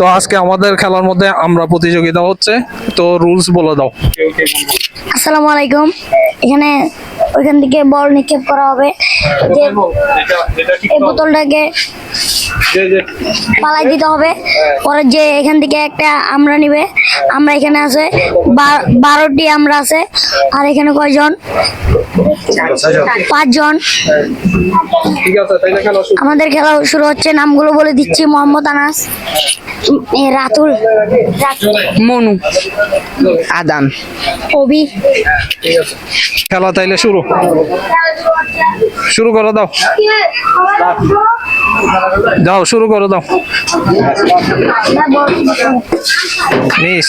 তো আজকে আমাদের খেলার মধ্যে আমরা প্রতিযোগিতা হচ্ছে তো রুলস বলে দাও। আসসালামু আলাইকুম। এখানে ওইখান থেকে বল নিক্ষেপ করা হবে। যে এই বোতলটাকে পালাই দিতে হবে। পরে যে এখান থেকে একটা আমরা নিবে আমরা এখানে আছে বা- বারোটি আমরা আছে আর এখানে কয়জন? পাঁচজন। আমাদের খেলা শুরু হচ্ছে নামগুলো বলে দিচ্ছি মোহাম্মদ আনাস রাতুল মনু আদান। আছে খেলা তাইলে শুরু। শুরু করে দাও। যাও শুরু করো, দাও। মিস।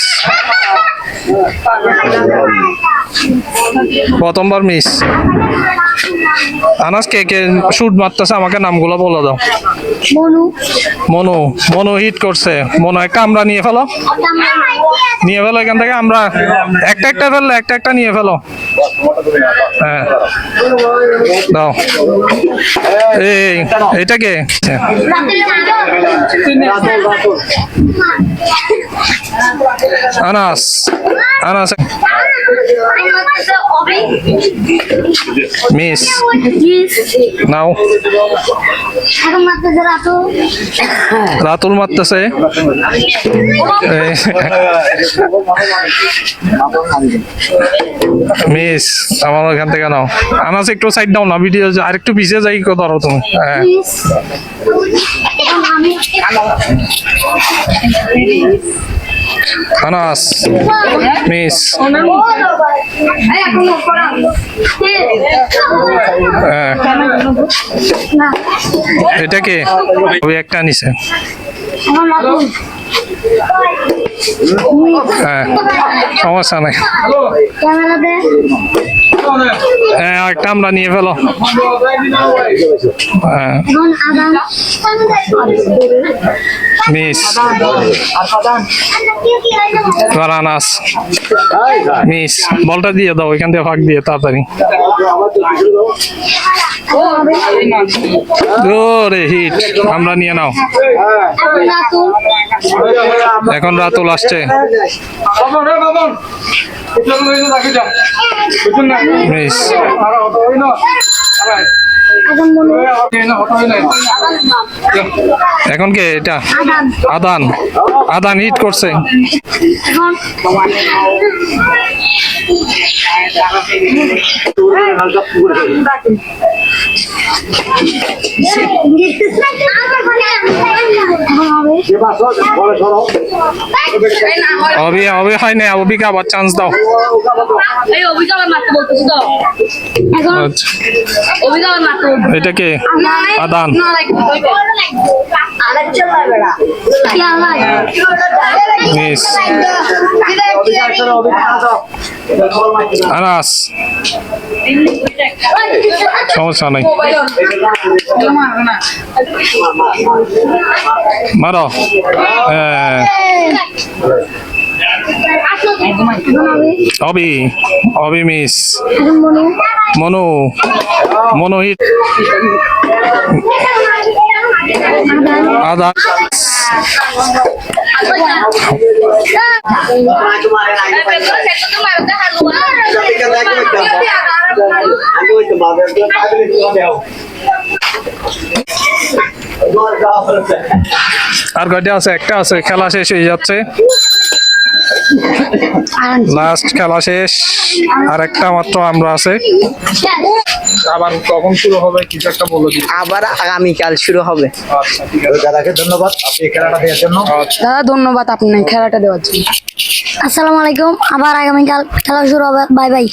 প্রথমবার মিস। আনাস কে কে শুট মারতেছে, আমাকে নামগুলো বলে দাও। মনু। মনু হিট করছে। মনু একটা আমরা নিয়ে ফেলো। নিয়ে ফেলো এখান থেকে, আমরা একটা একটা ফেললে একটা একটা নিয়ে ফেলো। হ্যাঁ। দাও। এই, এটা কে? আনাস। আনাস। মিস নাও এখন রাতুল মারতেছে মিস আমার ওখান থেকে নাও। আনাস, একটু সাইড দাও না ভিডিও আরেকটু পিছিয়ে যাই ধরো তুমি। হ্যাঁ। এখন আনাস মিস। হ্যাঁ। এটা কি? ওই একটা নিছে। হ্যাঁ সমস্যা নাই। হ্যাঁ একটা আমরা নিয়ে ফেলো। হ্যাঁ। মিস। এবার আনাস। মিস, বলটা দিয়ে দাও এখান থেকে ফাঁক দিয়ে, তাড়াতাড়ি। রে হিট, আমরা নিয়ে নাও। এখন রাতুল আসছে। মিস এখন কে এটা? আদান। আদান হিট করছে। অবি অবি হয় না অবিকে আবার চান্স দাও আচ্ছা, এটা কে আদান মিস আনাস। সমস্যা নাই। মারো। হ্যাঁ। অবি অবি মিস। মনু। মনু মনু হিট। আদান। আর গাড়ি আছে? একটা আছে খেলা শেষ হয়ে যাচ্ছে। লাস্ট খেলা শেষ আর একটা মাত্র আমরা আছে। আবার কখন শুরু হবে? কিছু একটা বলে দিই আবার আগামীকাল শুরু হবে। আচ্ছা ঠিক আছে। দাদাকে ধন্যবাদ। আপনি খেলাটা দেওয়ার জন্য। দাদা ধন্যবাদ আপনি খেলাটা দেওয়ার জন্য। আসসালামু আলাইকুম। আবার আগামীকাল খেলা শুরু হবে। Bye bye.